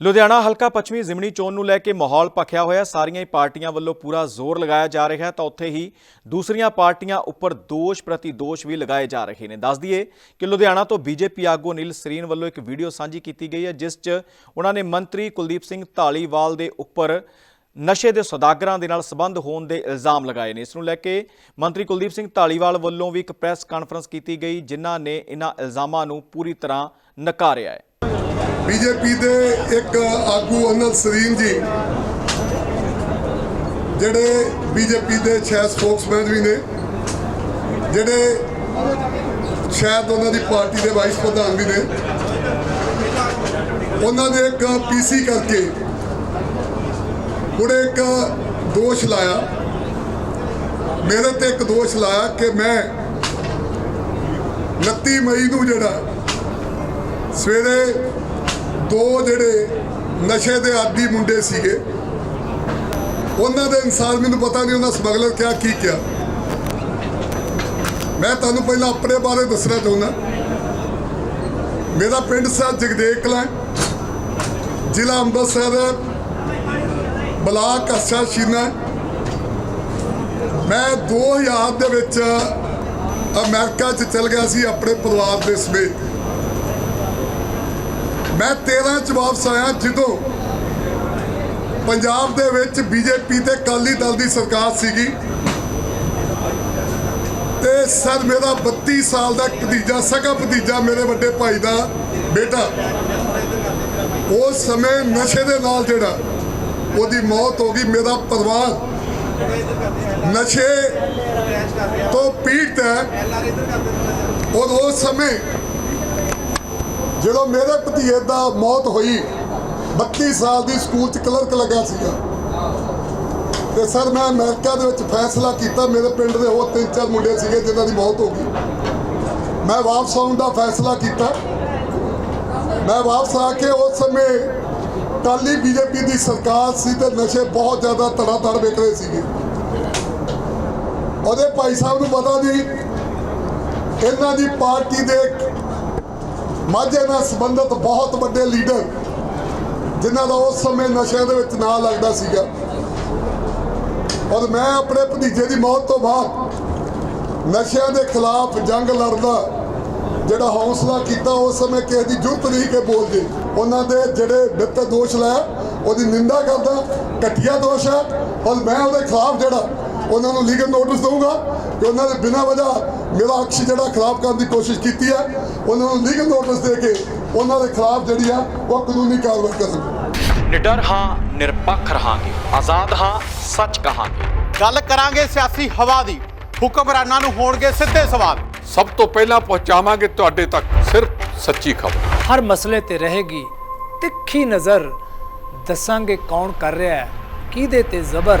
ਲੁਧਿਆਣਾ ਹਲਕਾ ਪੱਛਮੀ ਜ਼ਿਮਨੀ ਚੋਣ ਨੂੰ ਲੈ ਕੇ ਮਾਹੌਲ ਭਖਿਆ ਹੋਇਆ। ਸਾਰੀਆਂ ਹੀ ਪਾਰਟੀਆਂ ਵੱਲੋਂ ਪੂਰਾ ਜ਼ੋਰ ਲਗਾਇਆ ਜਾ ਰਿਹਾ ਤਾਂ ਉੱਥੇ ਹੀ ਦੂਸਰੀਆਂ ਪਾਰਟੀਆਂ ਉੱਪਰ ਦੋਸ਼ ਪ੍ਰਤੀ ਦੋਸ਼ ਵੀ ਲਗਾਏ ਜਾ ਰਹੇ ਨੇ। ਦੱਸ ਦਈਏ ਕਿ ਲੁਧਿਆਣਾ ਤੋਂ ਬੀਜੇਪੀ ਆਗੂ ਅਨਿਲ ਸਰੀਨ ਵੱਲੋਂ ਇੱਕ ਵੀਡੀਓ ਸਾਂਝੀ ਕੀਤੀ ਗਈ ਹੈ, ਜਿਸ 'ਚ ਉਹਨਾਂ ਨੇ ਮੰਤਰੀ ਕੁਲਦੀਪ ਸਿੰਘ ਢਾਲੀਵਾਲ ਦੇ ਉੱਪਰ ਨਸ਼ੇ ਦੇ ਸੌਦਾਗਰਾਂ ਦੇ ਨਾਲ ਸੰਬੰਧ ਹੋਣ ਦੇ ਇਲਜ਼ਾਮ ਲਗਾਏ ਨੇ। ਇਸ ਨੂੰ ਲੈ ਕੇ ਮੰਤਰੀ ਕੁਲਦੀਪ ਸਿੰਘ ਢਾਲੀਵਾਲ ਵੱਲੋਂ ਵੀ ਇੱਕ ਪ੍ਰੈਸ ਕਾਨਫਰੰਸ ਕੀਤੀ ਗਈ, ਜਿਨ੍ਹਾਂ ਨੇ ਇਹਨਾਂ ਇਲਜ਼ਾਮਾਂ ਨੂੰ ਪੂਰੀ ਤਰ੍ਹਾਂ ਨਕਾਰਿਆ ਹੈ। ਬੀਜੇਪੀ ਦੇ ਇੱਕ ਆਗੂ ਅਨਲ ਸਰੀਨ ਜੀ, ਜਿਹੜੇ ਬੀਜੇਪੀ ਦੇ ਸ਼ਾਇਦ ਸਪੋਕਸਮੈਨ ਵੀ ਨੇ, ਜਿਹੜੇ ਸ਼ਾਇਦ ਉਹਨਾਂ ਦੀ ਪਾਰਟੀ ਦੇ ਵਾਈਸ ਪ੍ਰਧਾਨ ਵੀ ਨੇ, ਉਹਨਾਂ ਨੇ ਇੱਕ ਪੀਸੀ ਕਰਕੇ ਉਹਨੇ ਇੱਕ ਦੋਸ਼ ਲਾਇਆ। ਮੇਰੇ ਤੇ ਇੱਕ ਦੋਸ਼ ਲਾਇਆ ਕਿ ਮੈਂ 29 ਮਈ ਨੂੰ ਜਿਹੜਾ ਸਵੇਰੇ ਦੋ ਜਿਹੜੇ ਨਸ਼ੇ ਦੇ ਆਦੀ ਮੁੰਡੇ ਸੀਗੇ, ਉਹਨਾਂ ਦੇ ਅਨਸਾਰ ਮੈਨੂੰ ਪਤਾ ਨਹੀਂ ਉਹਨਾਂ ਸਮਗਲਰ ਕਿਹਾ ਕੀ ਕਿਹਾ। ਮੈਂ ਤੁਹਾਨੂੰ ਪਹਿਲਾਂ ਆਪਣੇ ਬਾਰੇ ਦੱਸਣਾ ਚਾਹੁੰਦਾ। ਮੇਰਾ ਪਿੰਡ ਸਾ ਜਗਦੇਵ ਕਲਾਂ ਜ਼ਿਲ੍ਹਾ ਅੰਮ੍ਰਿਤਸਰ, ਬਲਾਕ ਅਸਾ ਸ਼ੀਨਾ ਮੈਂ 2000 ਦੇ ਵਿੱਚ ਅਮਰੀਕਾ 'ਚ ਚਲ ਗਿਆ ਸੀ ਆਪਣੇ ਪਰਿਵਾਰ ਦੇ ਸਮੇਤ। ਮੈਂ 13 ਚ ਵਾਪਸ ਆਇਆ ਜਦੋਂ ਪੰਜਾਬ ਦੇ ਵਿੱਚ ਬੀਜੇਪੀ ਤੇ ਕਾਲੀ ਦਲ ਦੀ ਸਰਕਾਰ ਸੀਗੀ। ਤੇ ਸਰ, ਮੇਰਾ 32 ਸਾਲ ਦਾ ਭਤੀਜਾ, ਸਗਾ ਭਤੀਜਾ ਮੇਰੇ ਵੱਡੇ ਭਾਈ ਦਾ ਬੇਟਾ। ਉਸ ਸਮੇਂ ਨਸ਼ੇ ਦੇ ਨਾਲ ਜਿਹੜਾ ਉਹਦੀ ਮੌਤ ਹੋ ਗਈ, ਮੇਰਾ ਪਰਿਵਾਰ ਨਸ਼ੇ ਤੋਂ ਪੀੜਤ ਹੈ। ਔਰ ਉਸ ਸਮੇਂ ਜਦੋਂ ਮੇਰੇ ਭਤੀਏ ਦਾ ਮੌਤ ਹੋਈ 32 ਸਾਲ ਦੀ ਸਕੂਲ ਚ ਕਲਰਕ ਲੱਗਾ ਸੀਗਾ। ਤੇ ਸਰ, ਮੈਂ ਅਮਰੀਕਾ ਦੇ ਵਿੱਚ ਫੈਸਲਾ ਕੀਤਾ, ਮੇਰੇ ਪਿੰਡ ਦੇ ਹੋਰ ਤਿੰਨ ਚਾਰ ਮੁੰਡੇ ਸੀਗੇ ਜਿਨ੍ਹਾਂ ਦੀ ਮੌਤ ਹੋ ਗਈ। ਮੈਂ ਵਾਪਸ ਆਉਣ ਦਾ ਫੈਸਲਾ ਕੀਤਾ। ਮੈਂ ਵਾਪਸ ਆ ਕੇ ਉਸ ਸਮੇਂ ਕਾਲੀ ਬੀਜੇਪੀ ਦੀ ਸਰਕਾਰ ਸੀ ਤੇ ਨਸ਼ੇ ਬਹੁਤ ਜ਼ਿਆਦਾ ਧੜਾ ਧੜ ਵਿਕ ਰਹੇ ਸੀਗੇ। ਉਹਦੇ ਭਾਈ ਸਾਹਿਬ ਨੂੰ ਪਤਾ ਨਹੀਂ, ਇਹਨਾਂ ਦੀ ਪਾਰਟੀ ਦੇ ਮਾਝੇ ਨਾਲ ਸੰਬੰਧਿਤ ਬਹੁਤ ਵੱਡੇ ਲੀਡਰ, ਜਿਨ੍ਹਾਂ ਦਾ ਉਸ ਸਮੇਂ ਨਸ਼ਿਆਂ ਦੇ ਵਿੱਚ ਨਾਂ ਲੱਗਦਾ ਸੀਗਾ। ਔਰ ਮੈਂ ਆਪਣੇ ਭਤੀਜੇ ਦੀ ਮੌਤ ਤੋਂ ਬਾਅਦ ਨਸ਼ਿਆਂ ਦੇ ਖਿਲਾਫ ਜੰਗ ਲੜਦਾ, ਜਿਹੜਾ ਹੌਸਲਾ ਕੀਤਾ ਉਸ ਸਮੇਂ ਕਿਸੇ ਦੀ ਜੁਰਤ ਨਹੀਂ ਕਿ ਬੋਲਦੇ। ਉਹਨਾਂ ਦੇ ਜਿਹੜੇ ਵਿੱਤ ਦੋਸ਼ ਲਾਇਆ ਉਹਦੀ ਨਿੰਦਾ ਕਰਦਾ, ਘਟੀਆ ਦੋਸ਼ ਹੈ। ਔਰ ਮੈਂ ਉਹਦੇ ਖਿਲਾਫ ਜਿਹੜਾ, ਉਹਨਾਂ ਨੂੰ ਲੀਗਲ ਨੋਟਿਸ ਦਊਂਗਾ ਕਿ ਉਹਨਾਂ ਦੇ ਬਿਨਾਂ ਵਜ੍ਹਾ ਮੇਰਾ ਅਕਸ਼ ਜਿਹੜਾ ਖਿਲਾਫ ਕਰਨ ਦੀ ਕੋਸ਼ਿਸ਼ ਕੀਤੀ ਹੈ। ਉਹਨਾਂ ਨੂੰ ਲੀਗਲ ਨੋਟਿਸ ਦੇ ਕੇ ਉਹਨਾਂ ਦੇ ਖਿਲਾਫ ਜਿਹੜੀ ਆ ਉਹ ਕਾਨੂੰਨੀ ਕਾਰਵਾਈ ਕਰਨ। ਨਿਡਰ ਹਾਂ ਨਿਰਪੱਖ ਰਹਾਂਗੇ। ਆਜ਼ਾਦ ਹਾਂ ਸੱਚ ਕਹਾਂਗੇ। ਗੱਲ ਕਰਾਂਗੇ ਸਿਆਸੀ ਹਵਾ ਦੀ। ਹੁਕਮਰਾਨਾਂ ਨੂੰ ਹੋਣਗੇ ਸਿੱਧੇ ਸਵਾਲ। ਸਭ ਤੋਂ ਪਹਿਲਾਂ ਪਹੁੰਚਾਵਾਂਗੇ ਤੁਹਾਡੇ ਤੱਕ ਸਿਰਫ ਸੱਚੀ ਖਬਰ। ਹਰ ਮਸਲੇ ਤੇ ਰਹੇਗੀ ਤਿੱਖੀ ਨਜ਼ਰ। ਦੱਸਾਂਗੇ ਕੌਣ ਕਰ ਰਿਹਾ ਹੈ ਕਿਹਦੇ ਤੇ ਜ਼ਬਰ।